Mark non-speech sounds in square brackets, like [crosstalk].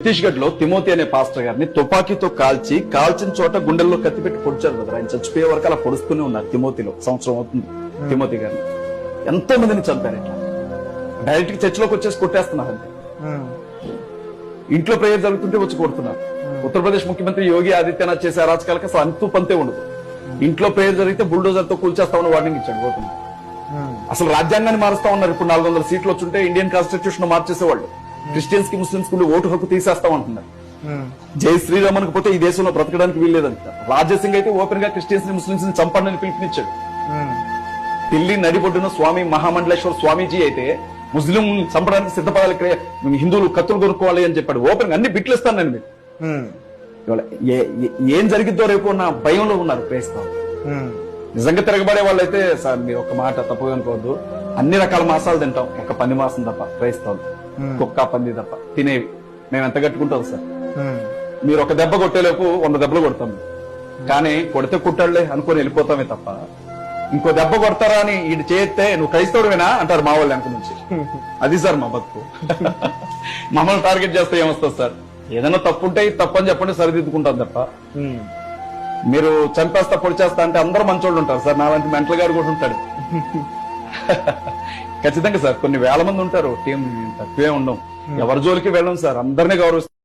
ఛత్తీస్గఢ్లో తిమోతి అనే పాస్టర్ గారిని తుపాకీతో కాల్చి కాల్చిన చోట గుండెల్లో కత్తి పెట్టి పొడిచారు కదా. ఆయన చచ్చిపోయే వరకు అలా పొడుస్తూనే ఉన్నారు తిమోతిలో. సంవత్సరం అవుతుంది తిమోతి గారిని. ఎంతో మందిని చంపారు ఇట్లా. డైరెక్ట్గా చర్చిలోకి వచ్చేసి కొట్టేస్తున్నారు అంతే. ఇంట్లో ప్రేయర్ జరుగుతుంటే వచ్చి కొడుతున్నారు. ఉత్తరప్రదేశ్ ముఖ్యమంత్రి యోగి ఆదిత్యనాథ్ చేసే అరాచకాలకు అసలు అంతు పంతే ఉండదు. ఇంట్లో ప్రేయర్ జరిగితే బుల్డోజర్తో కూల్చేస్తామని వార్నింగ్ ఇచ్చాడు గౌతమ్. అసలు రాజ్యాంగాన్ని మారుస్తా ఉన్నారు. ఇప్పుడు నాలుగు వందల సీట్లు వచ్చుంటే ఇండియన్ కాన్స్టిట్యూషన్ మార్చేసేవాళ్ళు. క్రిస్టియన్స్కి ముస్లింస్కి ఓటు హక్కు తీసేస్తామంటున్నారు జై శ్రీరామన్కి పోతే ఈ దేశంలో బ్రతకడానికి వీల్లేదంట రాజసింగ్ అయితే ఓపెన్గా క్రిస్టియన్స్ని ముస్లింస్ని చంపండి అని పిలుపునిచ్చాడు. ఢిల్లీ నడిబొడ్డున స్వామి మహామండలేశ్వర స్వామీజీ అయితే ముస్లిం చంపడానికి సిద్ధపడాలి హిందువులు కత్తులు కొనుక్కోవాలి అని చెప్పాడు. ఓపెన్గా అన్ని బిట్లు ఇస్తాను నేను మీకు. ఏ- జరిగిద్దో రేపు ఉన్న భయంలో ఉన్నారు క్రైస్తవం నిజంగా తిరగబడే వాళ్ళైతే సార్ మీరు ఒక మాట తప్పుగా అనుకోవద్దు. అన్ని రకాల మాసాలు తింటాం. ఒక పంది మాసం తప్ప క్రైస్తవులు. కుక్క పంది తప్ప తినేవి. మేము ఎంత కట్టుకుంటాం సార్? మీరు ఒక దెబ్బ కొట్టేలోపు వంద దెబ్బలు కొడతాం. కానీ కొడితే కుట్టాడులే అనుకొని వెళ్ళిపోతామే తప్ప ఇంకో దెబ్బ కొడతారా అని ఇది చేస్తే నువ్వు క్రైస్తవుడివేనా అంటారు మా వాళ్ళు వెనక నుంచి. అది సార్ మా బతుకు. [laughs] మమ్మల్ని టార్గెట్ చేస్తే ఏమొస్తుంది సార్? ఏదైనా తప్పు ఉంటే తప్పు అని చెప్పండి సరిదిద్దుకుంటాం తప్ప. మీరు చంపేస్తా పొడిచేస్తా అంటే అందరూ మంచోళ్ళు ఉంటారు సార్. నాలాంటి మెంటల్ గారు కూడా ఉంటాడు. [laughs] ఖచ్చితంగా సార్ కొన్ని వేల మంది ఉంటారు టీం తక్కువే ఉండం. ఎవరి జోలికి వెళ్ళం సార్ అందరినీ గౌరవిస్తాం.